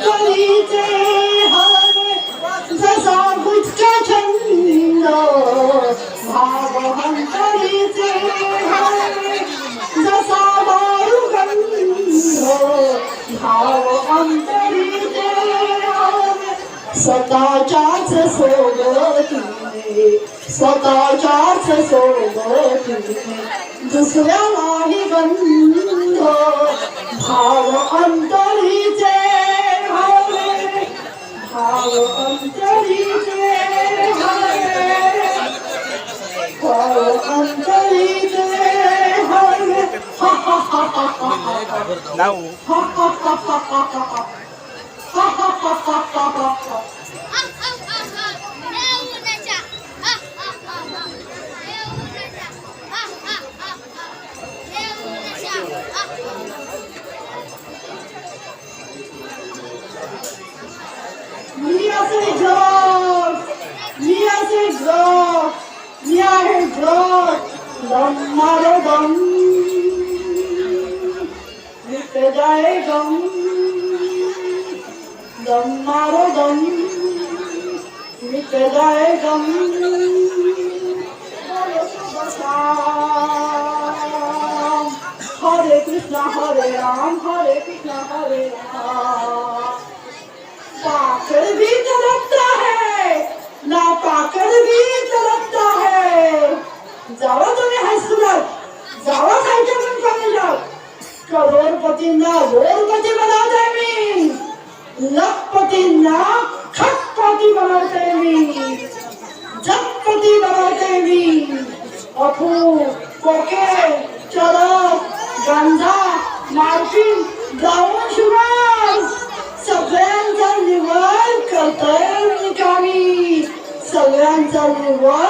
গলিতে হবে সর্বোচ্চ ছন্দ ভাগবন্তরিতে হবে সবারু গন্ধ ভাগবন্তরিতে হবে सदाचाच सोडती सदाचाच सोडती दुसऱ्या नाही गंध भाव अंतरी Mother gone, Mr. Daddy gone. নারদম মৃতদয়গম হরে কৃষ্ণ, হরে রাম, হরে কৃষ্ণ, হরে রাম। পাকড় ভি তরপতা না পাকড় ভি তরপতা যাও তুমি হাসুরত যাও সাইকেল কমে যাও करोड़पति ना करोड़पति बना दे मैं लखपतींना खटपती बनवते मी जगपती बनवते मी अफू कोके चरस गांजा मार्फिन जाऊन शुगर सगळ्यांचा निवड करतोय निकामी सगळ्यांचा निवड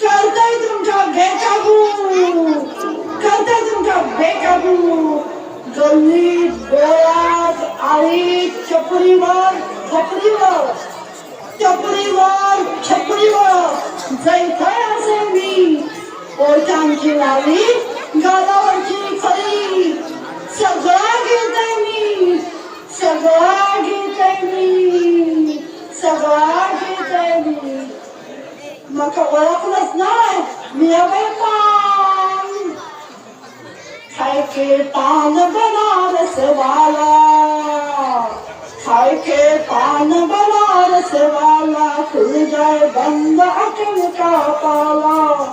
करताय तुमच्या बेकाबू करताय तुमच्या बेकाबू गल्लीत गोळ्यात आळीत चपरीवर छपरीवर चपरीवर छपरीवर जैथय असे मी ओळखांची लावली गालावरची खरी सगळं घेते मी सगळं घेते मी सगळं घेते मी मग ओळखलंच नाही मी अवे पान खाय के पान बनारस वाला खाय के पान बनारस वाला खुल जाए बंद अकल का पाला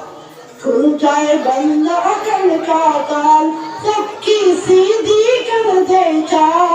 खुल जाए बंद अकल का ताल? सबकी सीधी कर दे चाल.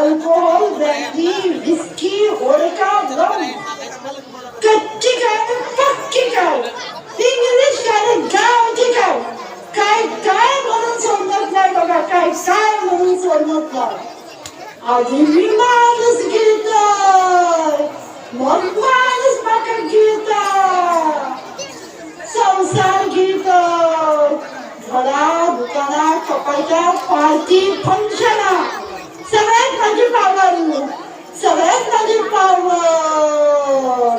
alcohol brandy whisky vodka rum कच्ची का तर पक्की काय इंग्लिश का काय तर गावठी काय काय काय मनुष्य सोडत नाही बघा, काय काय मनुष्य सोडत नाही. आज भी मानस गिरतोय मन मानस पकड़ गिरतोय संसार गिरतोय घरा दुकानात कपाटा पार्टी फंक्शनात सगळ्यात माझी पावणारी मी सगळ्यात माझी पावड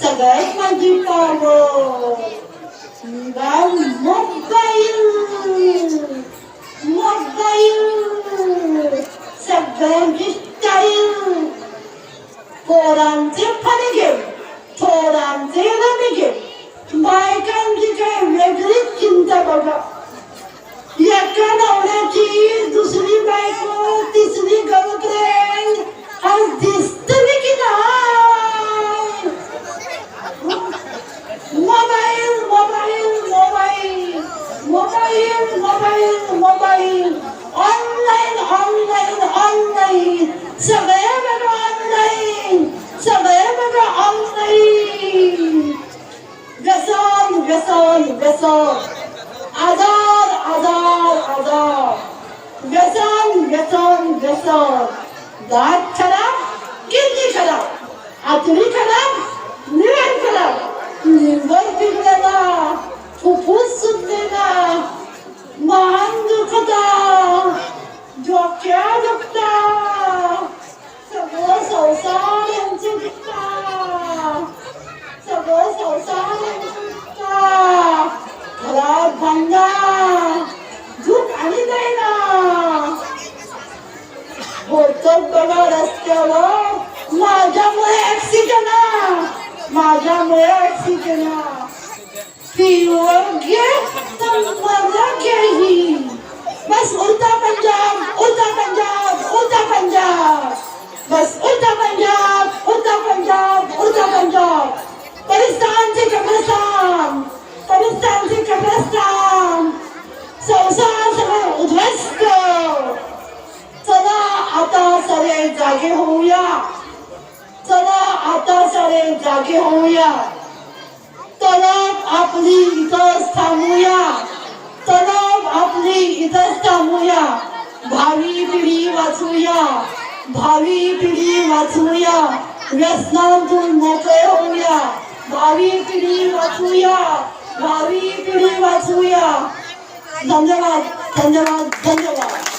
सगळ्यात माझी पावड मुक्का mobile mobile mobile online online online सगळे बघा ऑनलाईन सगळे बघा ऑनलाईन व्यसन व्यसन व्यसन आजार आजार आजार व्यसन व्यसन व्यसन दात खराब किडनी खराब आतडी खराब निवड खराब लिव्हर बिघडला फुफ्फुस सुटलेला मान दुखता डोक्या दुखता सगळं संसार यांचे दुखता सगळं संसार यांचे दुखता घरात भांडा झूप आणि जाईना होतं बघा रस्त्यावर माझ्यामुळे ऍक्सिडेंट माझ्यामुळे accident फिवर घे तर मला घेही बस उलटा पंजाब उलटा पंजाब उलटा पंजाब बस उलटा पंजाब उलटा पंजाब उलटा पंजाब पाकिस्तान से कब्रिस्तान पाकिस्तान से कब्रिस्तान संसार सगळं उद्ध्वस्त चला आता सारे जागे होऊया चला आता सारे जागे होऊया तलब आपली इथं थांबूया. तलब आपली इथं थांबूया. भावी पिढी वाचूया. भावी पिढी वाचूया. व्यसनातून मोकळे होऊया. भावी पिढी वाचूया. भावी पिढी वाचूया. धन्यवाद धन्यवाद धन्यवाद.